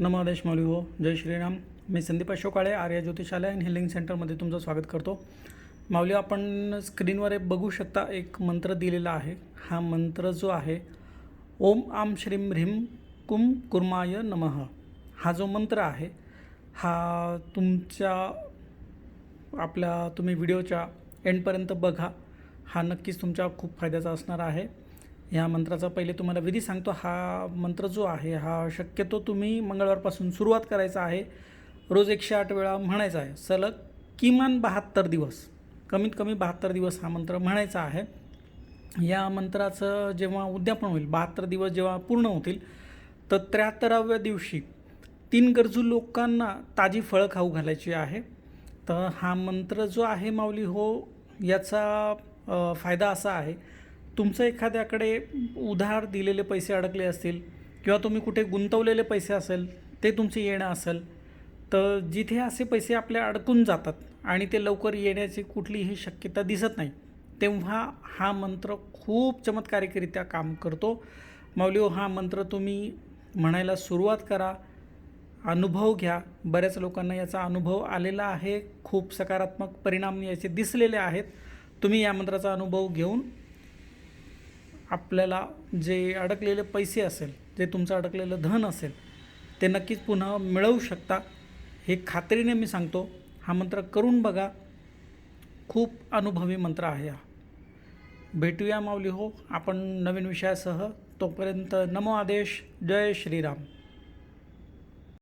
नमादेश माऊली हो जय श्रीराम. मी संदीप अशोक काळे आर्य ज्योतिषालय आणि हिलिंग सेंटरमध्ये तुमचं स्वागत करतो. माऊली आपण स्क्रीनवर एक बघू शकता एक मंत्र दिलेला आहे. हा मंत्र जो आहे ओम आम श्रीम ह्रीम कुम कुर्माय नमः. हा जो मंत्र आहे हा तुमच्या आपल्या तुम्ही व्हिडिओच्या एंडपर्यंत बघा. हा नक्कीच तुमच्या खूप फायद्याचा असणार आहे. ह्या मंत्राचा पहिले तुम्हाला विधी सांगतो. हा मंत्र जो आहे हा शक्यतो तुम्ही मंगळवारपासून सुरुवात करायचा आहे. रोज एकशे आठ वेळा म्हणायचा आहे. सलग किमान बहात्तर दिवस कमीत कमी बहात्तर दिवस हा मंत्र म्हणायचा आहे. या मंत्राचं जेव्हा उद्यापन होईल बहात्तर दिवस जेव्हा पूर्ण होतील तर त्र्याहत्तराव्या दिवशी तीन गरजू लोकांना ताजी फळं खाऊ घालायची आहे. तर हा मंत्र जो आहे माऊली हो याचा फायदा असा आहे तुमचं एखाद्याकडे उधार दिलेले पैसे अडकले असतील किंवा तुम्ही कुठे गुंतवलेले पैसे असेल ते तुमचे येणं असेल तर जिथे असे पैसे आपले अडकून जातात आणि ते लवकर येण्याची कुठलीही शक्यता दिसत नाही तेव्हा हा मंत्र खूप चमत्कारिकरित्या काम करतो. माऊली हा मंत्र तुम्ही म्हणायला सुरुवात करा अनुभव घ्या. बऱ्याच लोकांना याचा अनुभव आलेला आहे खूप सकारात्मक परिणाम याचे दिसलेले आहेत. तुम्ही या मंत्राचा अनुभव घेऊन आपल्याला जे अडकलेले पैसे असेल जे तुमचं अडकलेलं धन असेल ते नक्कीच पुन्हा मिळवू शकता. हे खात्रीने मी सांगतो. हा मंत्र करून बघा. खूप अनुभवी मंत्र आहे हा. भेटूया माऊली हो. आपण नवीन विषयासह तोपर्यंत नमो आदेश. जय श्रीराम.